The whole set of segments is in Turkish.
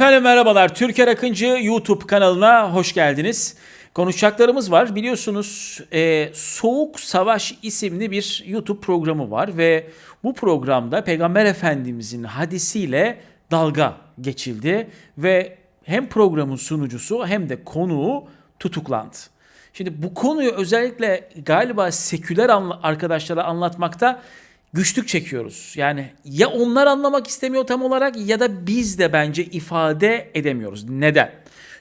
Efendim merhabalar. Türker Akıncı YouTube kanalına hoş geldiniz. Konuşacaklarımız var. Biliyorsunuz e, Soğuk Savaş isimli bir YouTube programı var ve bu programda Peygamber Efendimizin hadisiyle dalga geçildi ve hem programın sunucusu hem de konuğu tutuklandı. Şimdi bu konuyu özellikle galiba seküler arkadaşlara anlatmakta güçlük çekiyoruz. Yani ya onlar anlamak istemiyor tam olarak ya da biz de bence ifade edemiyoruz. Neden?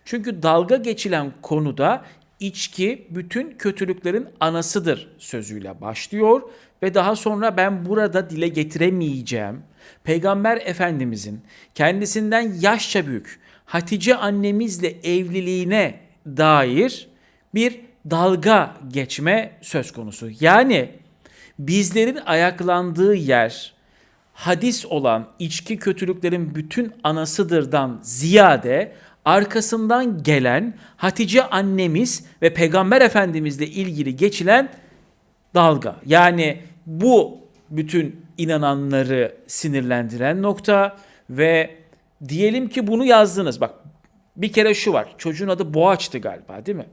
Çünkü dalga geçilen konuda içki bütün kötülüklerin anasıdır sözüyle başlıyor ve daha sonra ben burada dile getiremeyeceğim Peygamber Efendimizin kendisinden yaşça büyük Hatice annemizle evliliğine dair bir dalga geçme söz konusu. Yani bizlerin ayaklandığı yer hadis olan içki kötülüklerin bütün anasıdırdan ziyade arkasından gelen Hatice annemiz ve Peygamber Efendimizle ilgili geçilen dalga. Yani bu bütün inananları sinirlendiren nokta ve diyelim ki bunu yazdınız. Bak bir kere şu var. Çocuğun adı Boğaç'tı galiba değil mi?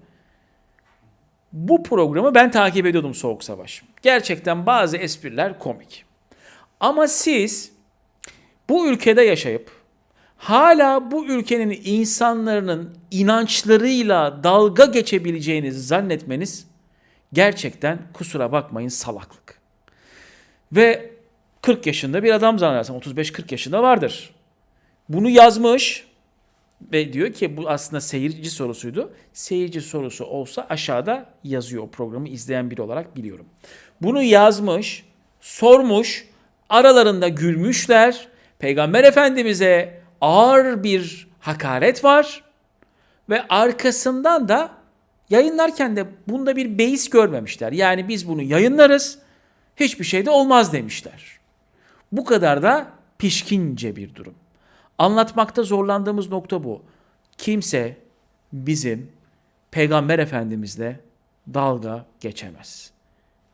Bu programı ben takip ediyordum Soğuk Savaş. Gerçekten bazı espriler komik. Ama siz bu ülkede yaşayıp hala bu ülkenin insanların inançlarıyla dalga geçebileceğinizi zannetmeniz gerçekten kusura bakmayın salaklık. Ve 40 yaşında bir adam zannedersem 35-40 yaşında vardır. Bunu yazmış ve diyor ki bu aslında seyirci sorusuydu. Seyirci sorusu olsa aşağıda yazıyor o programı izleyen biri olarak biliyorum. Bunu yazmış, sormuş, aralarında gülmüşler. Peygamber Efendimiz'e ağır bir hakaret var ve arkasından da yayınlarken de bunda bir beis görmemişler. Yani biz bunu yayınlarız, hiçbir şey de olmaz demişler. Bu kadar da pişkince bir durum. Anlatmakta zorlandığımız nokta bu. Kimse bizim Peygamber Efendimizle dalga geçemez.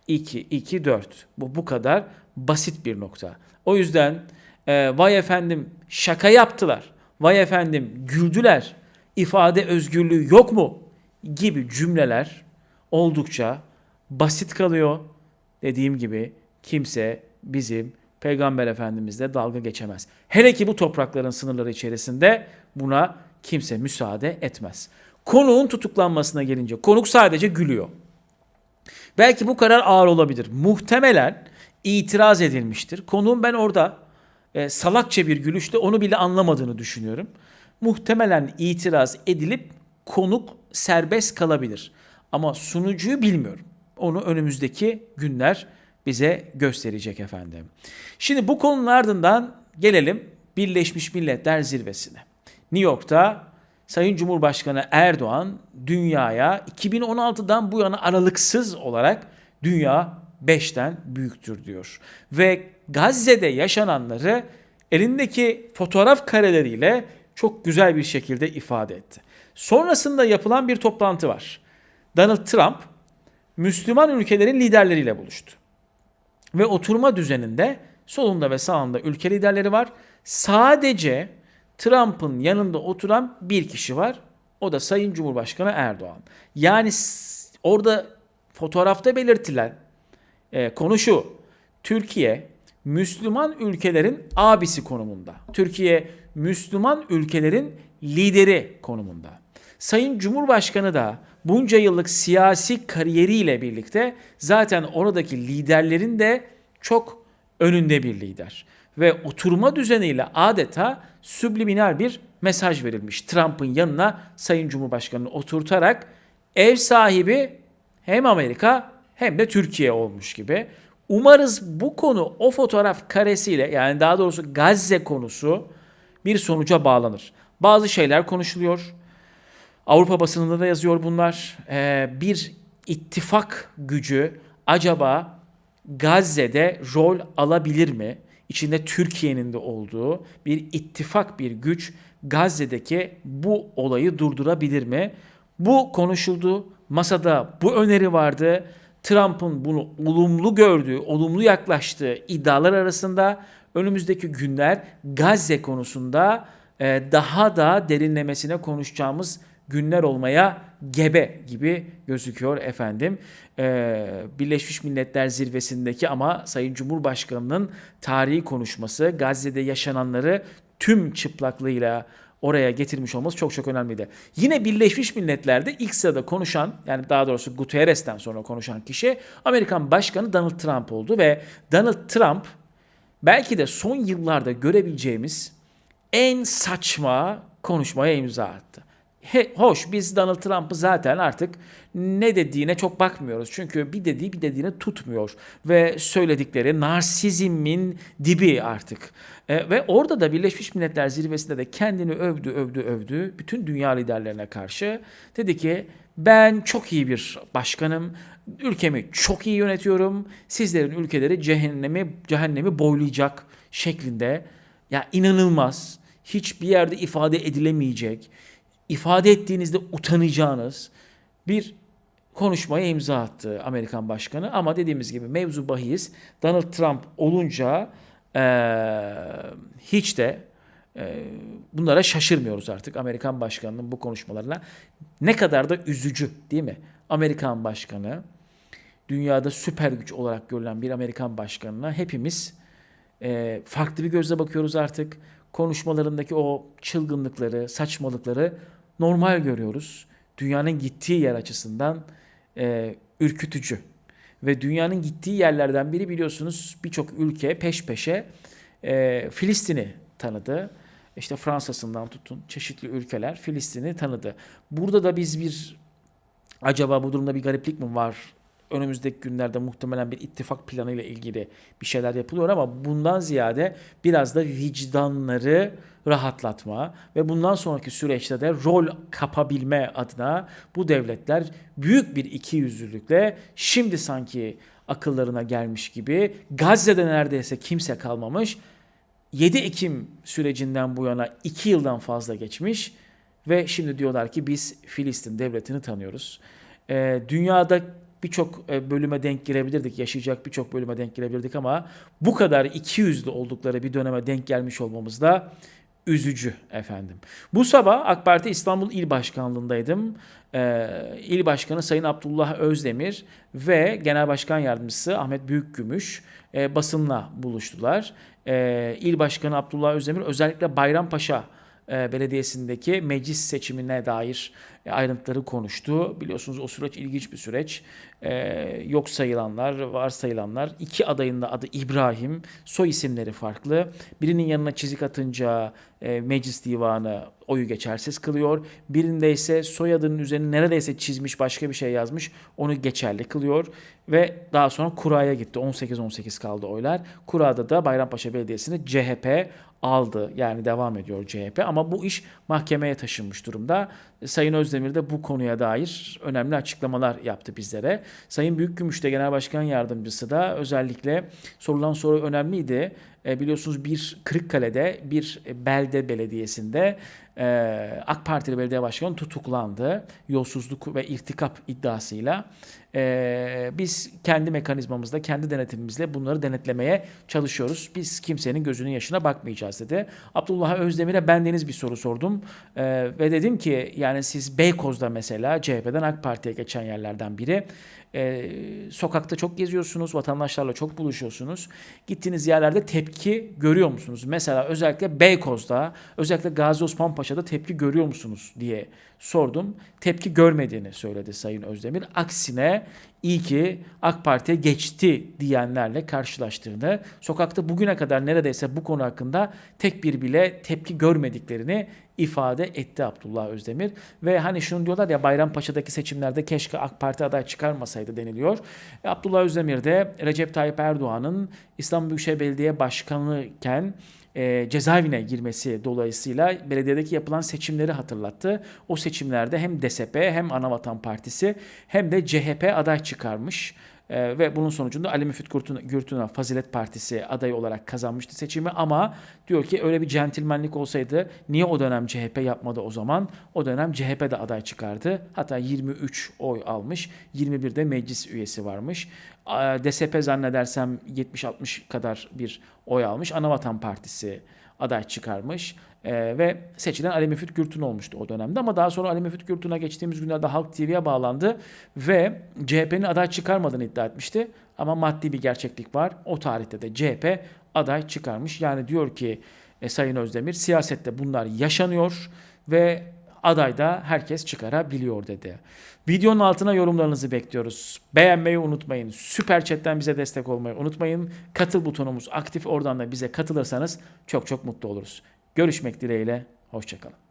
2, 2, 4. Bu bu kadar basit bir nokta. O yüzden e, vay efendim şaka yaptılar. Vay efendim güldüler. ifade özgürlüğü yok mu? Gibi cümleler oldukça basit kalıyor. Dediğim gibi kimse bizim Peygamber Efendimizle dalga geçemez. Hele ki bu toprakların sınırları içerisinde buna kimse müsaade etmez. Konuğun tutuklanmasına gelince konuk sadece gülüyor. Belki bu karar ağır olabilir. Muhtemelen itiraz edilmiştir. Konuğun ben orada e, salakça bir gülüşle onu bile anlamadığını düşünüyorum. Muhtemelen itiraz edilip konuk serbest kalabilir. Ama sunucuyu bilmiyorum. Onu önümüzdeki günler bize gösterecek efendim. Şimdi bu konunun ardından gelelim Birleşmiş Milletler Zirvesi'ne. New York'ta Sayın Cumhurbaşkanı Erdoğan dünyaya 2016'dan bu yana aralıksız olarak dünya 5'ten büyüktür diyor. Ve Gazze'de yaşananları elindeki fotoğraf kareleriyle çok güzel bir şekilde ifade etti. Sonrasında yapılan bir toplantı var. Donald Trump Müslüman ülkelerin liderleriyle buluştu. Ve oturma düzeninde solunda ve sağında ülke liderleri var. Sadece Trump'ın yanında oturan bir kişi var. O da Sayın Cumhurbaşkanı Erdoğan. Yani orada fotoğrafta belirtilen e, konu şu. Türkiye Müslüman ülkelerin abisi konumunda. Türkiye Müslüman ülkelerin lideri konumunda. Sayın Cumhurbaşkanı da bunca yıllık siyasi kariyeriyle birlikte zaten oradaki liderlerin de çok önünde bir lider. Ve oturma düzeniyle adeta subliminal bir mesaj verilmiş. Trump'ın yanına Sayın Cumhurbaşkanı'nı oturtarak ev sahibi hem Amerika hem de Türkiye olmuş gibi. Umarız bu konu o fotoğraf karesiyle yani daha doğrusu Gazze konusu bir sonuca bağlanır. Bazı şeyler konuşuluyor. Avrupa basınında da yazıyor bunlar. Ee, bir ittifak gücü acaba Gazze'de rol alabilir mi? İçinde Türkiye'nin de olduğu bir ittifak bir güç Gazze'deki bu olayı durdurabilir mi? Bu konuşuldu. Masada bu öneri vardı. Trump'ın bunu olumlu gördüğü, olumlu yaklaştığı iddialar arasında önümüzdeki günler Gazze konusunda e, daha da derinlemesine konuşacağımız günler olmaya gebe gibi gözüküyor efendim. Ee, Birleşmiş Milletler Zirvesi'ndeki ama Sayın Cumhurbaşkanı'nın tarihi konuşması Gazze'de yaşananları tüm çıplaklığıyla oraya getirmiş olması çok çok önemliydi. Yine Birleşmiş Milletler'de ilk sırada konuşan yani daha doğrusu Guterres'ten sonra konuşan kişi Amerikan Başkanı Donald Trump oldu ve Donald Trump belki de son yıllarda görebileceğimiz en saçma konuşmaya imza attı. He, hoş biz Donald Trump'ı zaten artık ne dediğine çok bakmıyoruz. Çünkü bir dediği bir dediğine tutmuyor. Ve söyledikleri narsizmin dibi artık. E, ve orada da Birleşmiş Milletler Zirvesi'nde de kendini övdü, övdü, övdü. Bütün dünya liderlerine karşı. Dedi ki ben çok iyi bir başkanım. Ülkemi çok iyi yönetiyorum. Sizlerin ülkeleri cehennemi, cehennemi boylayacak şeklinde. Ya inanılmaz. Hiçbir yerde ifade edilemeyecek ifade ettiğinizde utanacağınız bir konuşmaya imza attı Amerikan Başkanı. Ama dediğimiz gibi mevzu bahis Donald Trump olunca e, hiç de e, bunlara şaşırmıyoruz artık Amerikan Başkanı'nın bu konuşmalarına. Ne kadar da üzücü değil mi? Amerikan Başkanı dünyada süper güç olarak görülen bir Amerikan Başkanı'na hepimiz e, farklı bir gözle bakıyoruz artık. Konuşmalarındaki o çılgınlıkları, saçmalıkları normal görüyoruz. Dünyanın gittiği yer açısından e, ürkütücü. Ve dünyanın gittiği yerlerden biri biliyorsunuz birçok ülke peş peşe e, Filistin'i tanıdı. İşte Fransa'sından tutun çeşitli ülkeler Filistin'i tanıdı. Burada da biz bir acaba bu durumda bir gariplik mi var? Önümüzdeki günlerde muhtemelen bir ittifak planıyla ilgili bir şeyler yapılıyor ama bundan ziyade biraz da vicdanları rahatlatma ve bundan sonraki süreçte de rol kapabilme adına bu devletler büyük bir ikiyüzlülükle şimdi sanki akıllarına gelmiş gibi Gazze'de neredeyse kimse kalmamış. 7 Ekim sürecinden bu yana 2 yıldan fazla geçmiş ve şimdi diyorlar ki biz Filistin devletini tanıyoruz. Ee, dünyada birçok e, bölüme denk girebilirdik, yaşayacak birçok bölüme denk girebilirdik ama bu kadar iki yüzlü oldukları bir döneme denk gelmiş olmamız da üzücü efendim. Bu sabah AK Parti İstanbul İl Başkanlığındaydım. Ee, İl Başkanı Sayın Abdullah Özdemir ve Genel Başkan Yardımcısı Ahmet Büyükgümüş e, basınla buluştular. E, İl Başkanı Abdullah Özdemir özellikle Bayrampaşa e, Belediyesi'ndeki meclis seçimine dair e, ayrıntıları konuştu. Biliyorsunuz o süreç ilginç bir süreç. E, yok sayılanlar, var sayılanlar. İki adayın da adı İbrahim. Soy isimleri farklı. Birinin yanına çizik atınca meclis divanı oyu geçersiz kılıyor. Birinde ise soyadının üzerine neredeyse çizmiş başka bir şey yazmış. Onu geçerli kılıyor. Ve daha sonra kuraya gitti. 18-18 kaldı oylar. Kurada da Bayrampaşa Belediyesi'ni CHP aldı. Yani devam ediyor CHP ama bu iş mahkemeye taşınmış durumda. Sayın Özdemir de bu konuya dair önemli açıklamalar yaptı bizlere. Sayın Büyükgümüş de Genel Başkan Yardımcısı da özellikle sorulan soru önemliydi. E, biliyorsunuz bir Kırıkkale'de bir belde belediyesinde e, AK Partili belediye başkanı tutuklandı. Yolsuzluk ve irtikap iddiasıyla. E, biz kendi mekanizmamızda, kendi denetimimizle bunları denetlemeye çalışıyoruz. Biz kimsenin gözünün yaşına bakmayacağız dedi. Abdullah Özdemir'e bendeniz bir soru sordum. E, ve dedim ki yani siz Beykoz'da mesela CHP'den AK Parti'ye geçen yerlerden biri. E, sokakta çok geziyorsunuz, vatandaşlarla çok buluşuyorsunuz. Gittiğiniz yerlerde tepki görüyor musunuz? Mesela özellikle Beykoz'da, özellikle Gazi Osman Paşa'da tepki görüyor musunuz diye sordum. Tepki görmediğini söyledi Sayın Özdemir. Aksine iyi ki AK Parti'ye geçti diyenlerle karşılaştığını, sokakta bugüne kadar neredeyse bu konu hakkında tek bir bile tepki görmediklerini ifade etti Abdullah Özdemir. Ve hani şunu diyorlar ya Bayrampaşa'daki seçimlerde keşke AK Parti aday çıkarmasaydı deniliyor. E, Abdullah Özdemir de Recep Tayyip Erdoğan'ın İstanbul Büyükşehir Belediye Başkanı iken e, cezaevine girmesi dolayısıyla belediyedeki yapılan seçimleri hatırlattı. O seçimlerde hem DSP hem Anavatan Partisi hem de CHP aday çıkarmış. Ee, ve bunun sonucunda Ali Müfit Gürtün'a Fazilet Partisi adayı olarak kazanmıştı seçimi ama diyor ki öyle bir centilmenlik olsaydı niye o dönem CHP yapmadı o zaman? O dönem CHP de aday çıkardı. Hatta 23 oy almış. 21'de meclis üyesi varmış. DSP zannedersem 70-60 kadar bir oy almış. Anavatan Partisi aday çıkarmış. Ee, ve seçilen Ali Müfit Gürtün olmuştu o dönemde ama daha sonra Ali Müfit Gürtün'e geçtiğimiz günlerde Halk TV'ye bağlandı ve CHP'nin aday çıkarmadığını iddia etmişti. Ama maddi bir gerçeklik var. O tarihte de CHP aday çıkarmış. Yani diyor ki e, Sayın Özdemir siyasette bunlar yaşanıyor ve aday da herkes çıkarabiliyor dedi. Videonun altına yorumlarınızı bekliyoruz. Beğenmeyi unutmayın. Süper Chat'ten bize destek olmayı unutmayın. Katıl butonumuz aktif. Oradan da bize katılırsanız çok çok mutlu oluruz. Görüşmek dileğiyle. Hoşçakalın.